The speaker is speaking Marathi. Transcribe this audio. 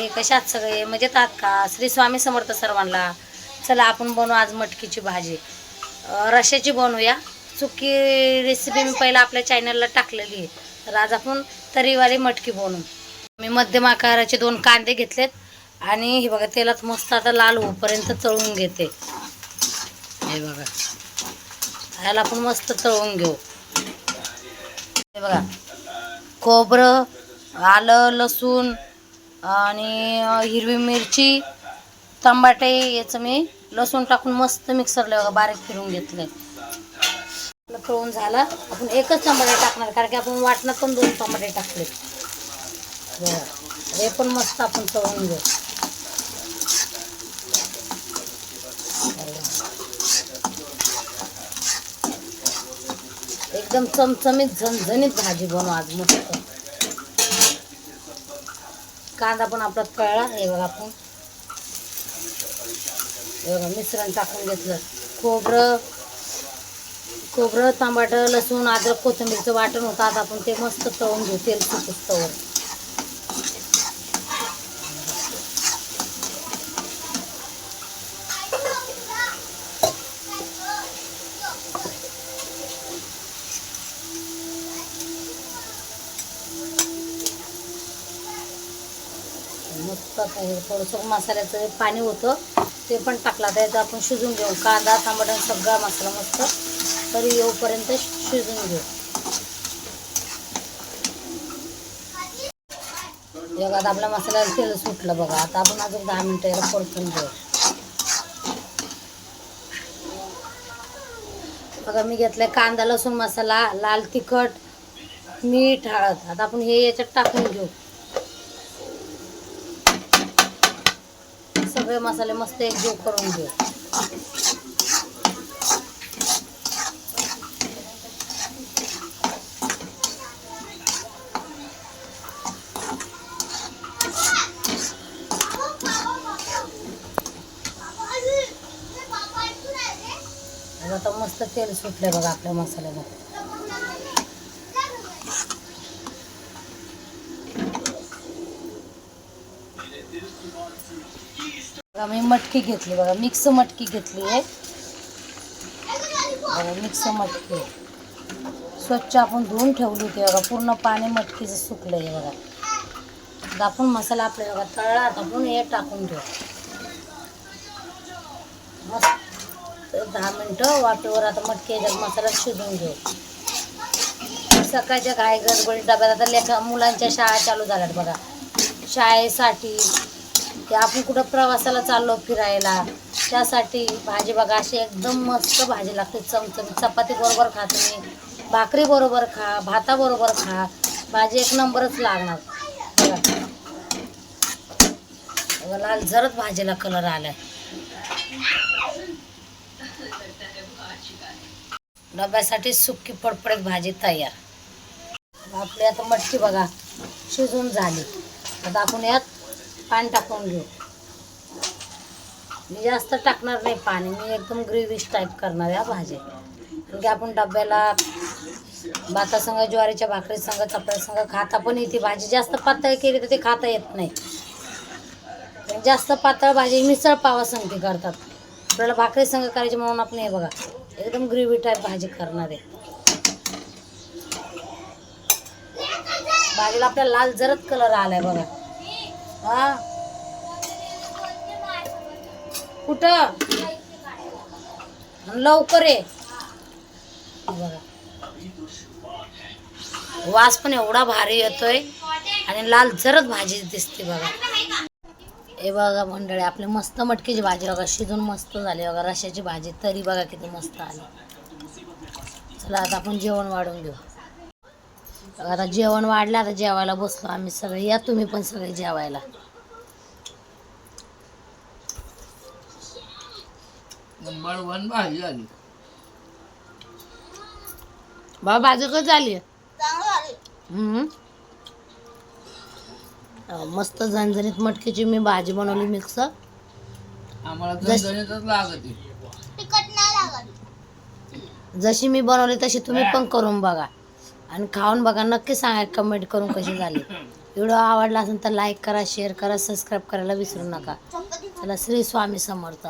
मंडळी कशात सगळे? म्हणजे मजेत आहात का? श्री स्वामी समर्थ सर्वांना. चला आपण बनवू आज मटकीची भाजी. रश्याची बनवूया. चुकी रेसिपी मी पहिला आपल्या चॅनलला टाकलेली आहे. तर आज आपण तरीवाली मटकी बनवू. मी मध्यम आकाराचे दोन कांदे घेतलेत. आणि हे बघा तेलात मस्त आता लाल होईपर्यंत तळून घेते. हे बघा. ह्याला आपण मस्त तळून घेऊ. हे बघा. खोबरं आलं लसूण आणि हिरवी मिरची टमाटे याचं मी लसूण टाकून मस्त मिक्सरला बघा बारीक फिरून घेतलं. आपलं कळून झालं. आपण एकच टमाटे टाकणार कारण की आपण वाटणं पण दोन टमाटे टाकले. हे पण मस्त आपण तळून घेऊ. एकदम चमचमीत झणझणीत भाजी बनवू आज मस्त. कांदा पण आपला तळला. हे बघा आपण. हे बघा मिश्रण टाकून घेतलं. खोबरं खोबरं टमाटर लसूण अद्रक कोथिंबीरचं वाटण होतं. आता आपण ते मस्त तळून घेऊ तेल तवर. मस्त थोडंसं मसाल्याचं पाणी होतं ते पण टाकला. त्याचं आपण शिजून घेऊ. कांदा टमाटर सगळा मसाला मस्त तरी येऊपर्यंत शिजून घेऊ. बघा आता आपल्या मसाल्याला तेल सुटलं बघा. आता आपण अजून दहा मिनटं याला परतून घेऊ. बघा मी घेतलाय कांदा लसूण मसाला लाल तिखट मीठ हळद. आता आपण हे याच्यात टाकून घेऊ. सगळे मसाले मस्त एकजीव करून घेऊ आता मस्त तेल सुटले बघा आपल्या मसाल्यामध्ये. तर मी मटकी घेतली बघा मिक्स मटकी घेतली आहे. बघा मिक्स मटकी. स्वच्छ आपण धुवून ठेवली होती बघा पूर्ण पाणी मटकीचं सुकलं आहे बघा. दाखवून मसाला आपल्याला बघा तळला दाखवून हे टाकून घेऊ मस्त दहा मिनटं वाटेवर आता मटकी याच्यात मसाला शिजवून घेऊ. सकाळच्या काय गडबडी डब्यात आता लेखा मुलांच्या शाळा चालू झाल्यात बघा. शाळेसाठी की आपण कुठं प्रवासाला चाललो फिरायला त्यासाठी भाजी बघा अशी एकदम मस्त भाजी लागते. चमचमीत चपाती बरोबर खा तुम्ही भाकरी बरोबर खा भाताबरोबर खा भाजी एक नंबरच लागणार. बघा. बघा, लाल जरच भाजीला कलर आलाय. डब्यासाठी सुकी पडपडीत भाजी तयार. आपली आता मटकी बघा शिजून झाली. आता आपण यात पाणी टाकून घेऊ. मी जास्त टाकणार नाही पाणी मी एकदम ग्रेव्हीश टाईप करणार या भाजी. कारण की आपण डब्याला भातासंग ज्वारीच्या भाकरीसंग चपातीसंग खाता पण येते. भाजी जास्त पातळ केली तर ते खाता येत नाही. जास्त पातळ भाजी मिसळ पावा संगती करतात. आपल्याला भाकरी संग करायची म्हणून आपण हे बघा एकदम ग्रेव्ही टाईप भाजी करणार आहे. भाजीला आपल्याला लाल जरद कलर आलाय बघा. हा. कुठं? लवकर ये. बघा. वास पण एवढा भारी येतोय आणि लाल जरद भाजी दिसते बघा. हे बघा मंडळी आपली मस्त मटकीची भाजी बघा. शिजून मस्त झाली बघा. रशाची भाजी तरी बघा किती मस्त आली. चला आता आपण जेवण वाढून घेऊ. आता जेवण वाढलं आता जेवायला बसलो आम्ही सगळे. या तुम्ही पण सगळे जेवायला. नंबर वन भाजी आली बाबा भाजी कशी झाली? हम्म. अं, मस्त झणझणीत मटकीची मी भाजी बनवली मिक्स. आम्हाला जस- झणझणीतच लागते जशी मी बनवली तशी तुम्ही पण करून बघा. आणि खाऊन बघा नक्की सांगा कमेंट करून कशी झाली. व्हिडिओ आवडला असेल तर लाईक करा शेअर करा सबस्क्राईब करायला विसरू नका. चला श्री स्वामी समर्थ.